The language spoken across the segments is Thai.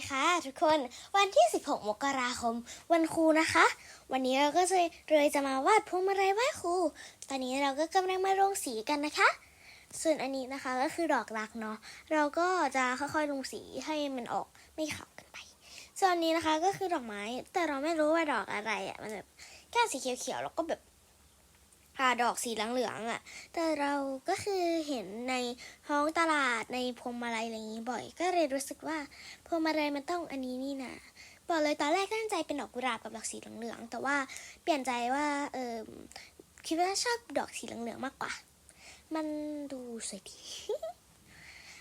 ดีค่ะทุกคนวันที่ 16 มกราคม วันครูนะคะ วันนี้เราก็จะเลยจะมาวาดพวงมาลัยไหว้ครู ตอนนี้เราก็กำลังมาลงสีกันนะคะ ส่วนอันนี้นะคะก็คือดอกรักเนาะเราก็จะค่อยๆลงสีให้มันออกไม่ขาวกันไป ส่วนนนี้นะคะก็คือดอกไม้แต่เราไม่รู้ว่าดอกอะไรอะ่ะมันแบบแค่สีเขียวๆแล้วก็แบบ อ่าดอกสีเหลืองๆอะ แต่เราก็คือเห็นในท้องตลาดในพวงมาลัยอะไรอย่างนี้บ่อย ก็เลยรู้สึกว่าพวงมาลัยมันต้องอันนี้นี่นะบอกเลยตอนแรกตั้งใจเป็นดอกกุหลาบกับดอกสีเหลืองๆแต่ว่าเปลี่ยนใจว่าเออคิดว่าชอบดอกสีเหลืองๆมากกว่า มันดูสวยดี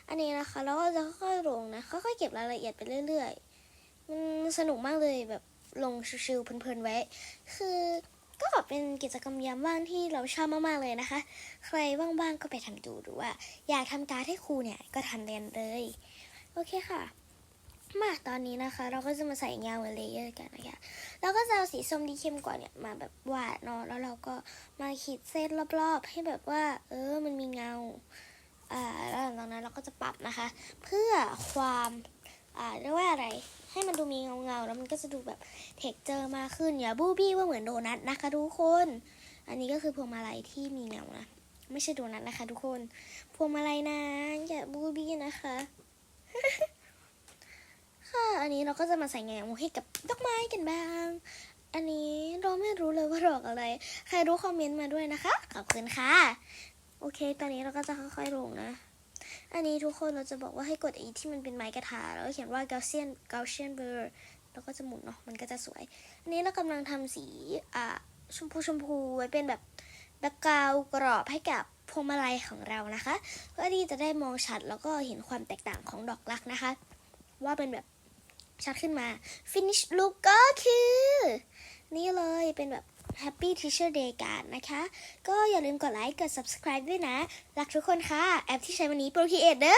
อันนี้นะคะแล้วก็จะค่อยๆลงนะค่อยๆเก็บรายละเอียดไปเรื่อยๆมันสนุกมากเลยแบบลงชิวๆเพลินๆไว้ คือ ก็เป็นกิจกรรมยามว่างที่เราชอบมากๆเลยนะคะ ใครว่างๆก็ไปทำดูหรือว่า อยากทำการให้ครูเนี่ยก็ทำเรียนเลย โอเคค่ะ มาตอนนี้นะคะ เราก็จะมาใส่เงาเลเยอร์กันนะคะเราก็จะเอาสีส้มที่เข้มกว่าเนี่ยมาแบบวาดเนาะแล้วเราก็มาขีดเส้นรอบๆ ให้แบบว่า เออมันมีเงาอ่าแล้วหลังจากนั้นเราก็จะปรับนะคะ เพื่อความ อ่าเรียกว่าอะไร ให้มันดูมีเงาเงาๆแล้วมันก็จะดูแบบเท็กเจอร์มากขึ้นอย่าบูบี้ว่าเหมือนโดนัทนะคะทุกคน อันนี้ก็คือพวงมาลัยที่มีเงานะไม่ใช่โดนัทนะคะ ทุกคนพวงมาลัยนะอย่าบูบี้นะคะค่ะ อันนี้เราก็จะมาใส่เงาให้กับดอกไม้กันบ้าง อันนี้เราไม่รู้เลยว่าดอกอะไร ใครรู้คอมเมนต์มาด้วยนะคะ ขอบคุณค่ะ โอเค ตอนนี้เราก็จะค่อยๆลงนะ อันนี้ทุกคนเราจะบอกว่าให้กดไอ้ที่มันเป็นไม้กระถาแล้วก็เขียนว่า Gaussian Gaussian Blur แล้วก็จะหมุนเนาะมันก็จะสวย อันนี้เรากำลังทำสีอ่าชมพูชมพูไว้เป็นแบบแบ็กกราวกรอบให้กับพวงมาลัยของเรานะคะเพื่อที่จะได้มองชัดแล้วก็เห็นความแตกต่างของดอกรักนะคะ ว่าเป็นแบบชัดขึ้นมา finish look ก็คือ นี่เล ยเป็นแบบ Happy Teacher Day กันนะคะ ก็อย่าลืมกดไลค์ กด subscribe ด้วยนะ รักทุกคนค่ะ แอปที่ใช้วันนี้โปรคีเอเดอร์